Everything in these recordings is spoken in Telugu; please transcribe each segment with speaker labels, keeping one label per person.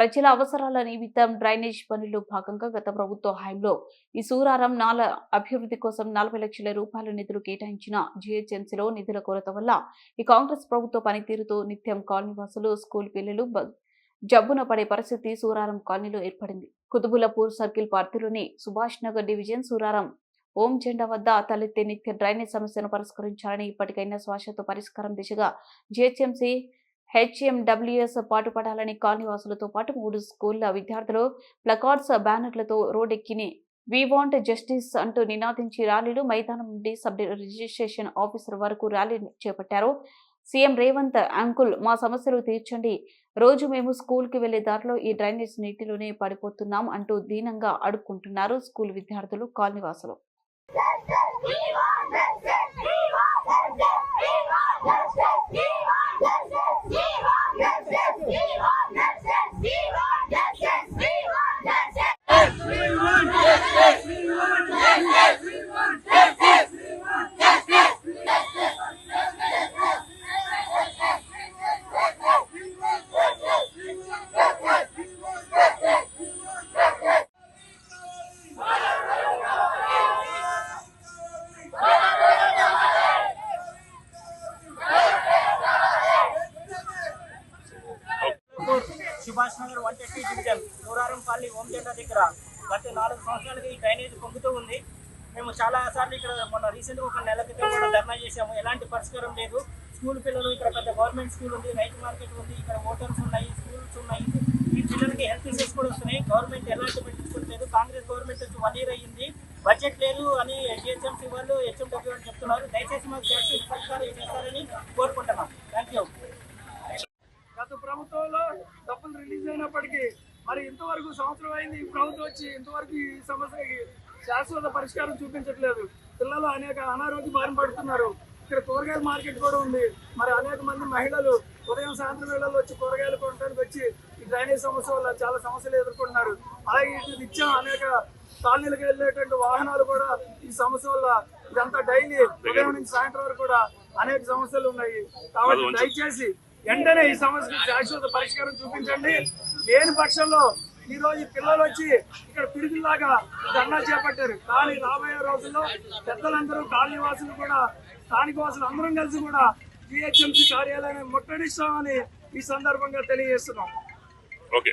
Speaker 1: ప్రజల అవసరాల నిమిత్తం డ్రైనేజ్ పనుల్లో భాగంగా గత ప్రభుత్వ హయాంలో ఈ సూరారం నాల అభివృద్ధి కోసం నలభై లక్షల రూపాయల నిధులు కేటాయించిన జీహెచ్ఎంసీలో నిధుల కొరత వల్ల ఈ కాంగ్రెస్ ప్రభుత్వ పనితీరుతో నిత్యం కాలనీవాసులు స్కూల్ పిల్లలు జబ్బున పడే పరిస్థితి సూరారం కాలనీలో ఏర్పడింది. కుతుబులపూర్ సర్కిల్ పరిధిలోని సుభాష్ నగర్ డివిజన్ సూరారం ఓం జెండా వద్ద తలెత్తే నిత్య డ్రైనేజ్ సమస్యను పరిష్కరించాలని ఇప్పటికైనా శ్వాసతో పరిష్కారం దిశగా జిహెచ్ఎంసీ హెచ్ఎండబ్ల్యూఎస్ పాటుపడాలని కాలనీవాసులతో పాటు మూడు స్కూళ్ళ విద్యార్థులు ప్లకార్డ్స్ బ్యానర్లతో రోడ్డెక్కిని వి వాంట్ జస్టిస్ అంటూ నినాదించి ర్యాలీలు మైదానం నుండి సబ్ రిజిస్ట్రేషన్ ఆఫీసర్ వరకు ర్యాలీ చేపట్టారు. సీఎం రేవంత్ అంకుల్ మా సమస్యలు తీర్చండి. రోజు మేము స్కూల్కి వెళ్ళే దారిలో ఈ డ్రైనేజ్ నీటిలోనే పడిపోతున్నాం అంటూ దీనంగా అడుక్కుంటున్నారు స్కూల్ విద్యార్థులు కాలనీవాసులు.
Speaker 2: Subhash one thirty division Nuraram colony Om జెండా దగ్గర గత నాలుగు సంవత్సరాలుగా ఈ డ్రైనేజ్ పొంగుతూ ఉంది. మేము చాలా సార్లు ఇక్కడ మొన్న రీసెంట్గా ఒక నెల క్రితం కూడా ధర్నా చేశాము. ఎలాంటి పరిష్కారం లేదు. స్కూల్ పిల్లలు ఇక్కడ పెద్ద గవర్నమెంట్ స్కూల్ ఉంది రైతు మార్కెట్ ఉంది ఇక్కడ హోటల్స్ ఉన్నాయి స్కూల్స్ ఉన్నాయి. ఈ పిల్లలకి హెల్త్ ఇష్యూస్ కూడా వస్తున్నాయి. గవర్నమెంట్ ఎలాంటి పట్టించుకోవట్లేదు కాంగ్రెస్ గవర్నమెంట్ వచ్చి వన్ ఇయర్ అయ్యింది. బడ్జెట్ లేదు అని జిహెచ్ఎంసీ వాళ్ళు హెచ్ఎండబ్ల్యూ అని చెప్తున్నారు. దయచేసి మాకు చేస్తే పరిష్కారం చేస్తారని కోరుకుంటున్నాం. థ్యాంక్ యూ
Speaker 3: గత ప్రభుత్వంలో డబ్బులు రిలీజ్ అయినప్పటికీ మరి ఇంతవరకు సంవత్సరం అయింది ఈ ప్రభుత్వం వచ్చి ఇంతవరకు ఈ సమస్యకి శాశ్వత పరిష్కారం చూపించట్లేదు. పిల్లలు అనేక అనారోగ్య బారిన పడుతున్నారు. ఇక్కడ కూరగాయల మార్కెట్ కూడా ఉంది. మరి అనేక మంది మహిళలు ఉదయం సాయంత్రం వేళల్లో వచ్చి కూరగాయలు కొనడానికి వచ్చి ఈ డ్రైనేజ్ సమస్య వల్ల చాలా సమస్యలు ఎదుర్కొంటున్నారు. అలాగే ఇటు నిత్యం అనేక కాలనీలకు వెళ్ళేటువంటి వాహనాలు కూడా ఈ సమస్య వల్ల ఇదంతా డైలీ ఉదయం నుంచి సాయంత్రం వరకు కూడా అనేక సమస్యలు ఉన్నాయి. కాబట్టి దయచేసి వెంటనే ఈ సమస్యకు శాశ్వత పరిష్కారం చూపించండి. లేని పక్షంలో ఈ రోజు ఈ పిల్లలు వచ్చి ఇక్కడ పిడుగులాగా ధర్నా చేపట్టారు. కానీ రాబోయే రోజుల్లో పెద్దలందరూ కాలనీవాసులు కూడా స్థానిక వాసులు అందరం కలిసి కూడా జిహెచ్ఎంసీ కార్యాలయాన్ని ముట్టడిస్తామని ఈ సందర్భంగా తెలియజేస్తున్నాం.
Speaker 4: ఓకే.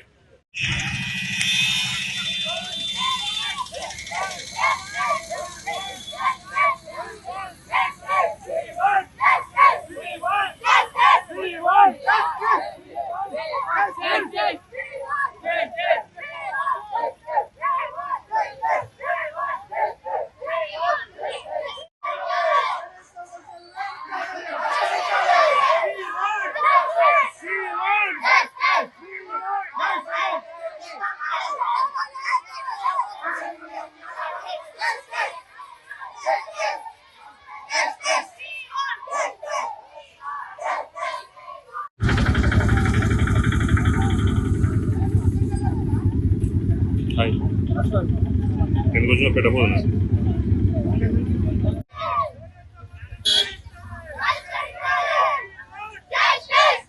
Speaker 4: ఎందుకు వచ్చినా పెట్టబోతున్నా